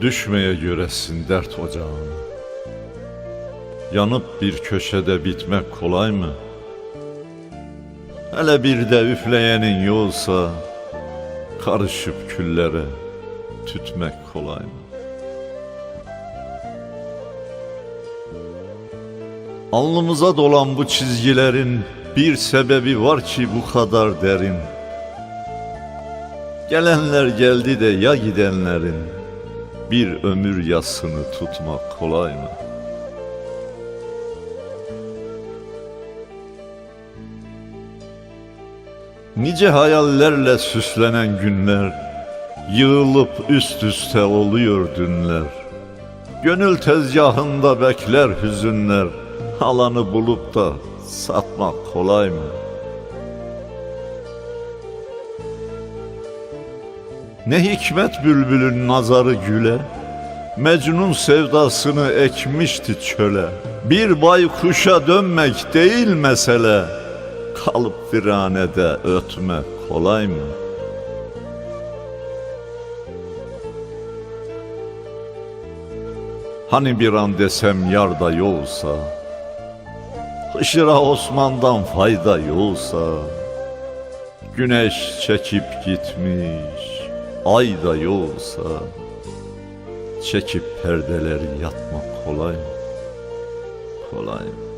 Düşmeye göresin dert ocağına Yanıp bir köşede bitmek kolay mı? Hele bir de üfleyenin yoksa Karışıp küllere tütmek kolay mı? Alnımıza dolan bu çizgilerin bir sebebi var ki bu kadar derin. Gelenler geldi de ya gidenlerin bir ömür yasını tutmak kolay mı? Nice hayallerle süslenen günler Yığılıp üst üste oluyor dünler Gönül tezgahında bekler hüzünler Alanı bulup da satmak kolay mı? Ne hikmet bülbülün nazarı güle Mecnun sevdasını ekmişti çöle Bir baykuşa dönmek değil mesele Kalıp viranede ötmek kolay mı? Hani bir an desem yar da yolsa Hışıra Osman'dan fayda yolsa Güneş çekip gitmiş Ay da yolsa Çekip perdeleri yatmak kolay mı? Kolay mı?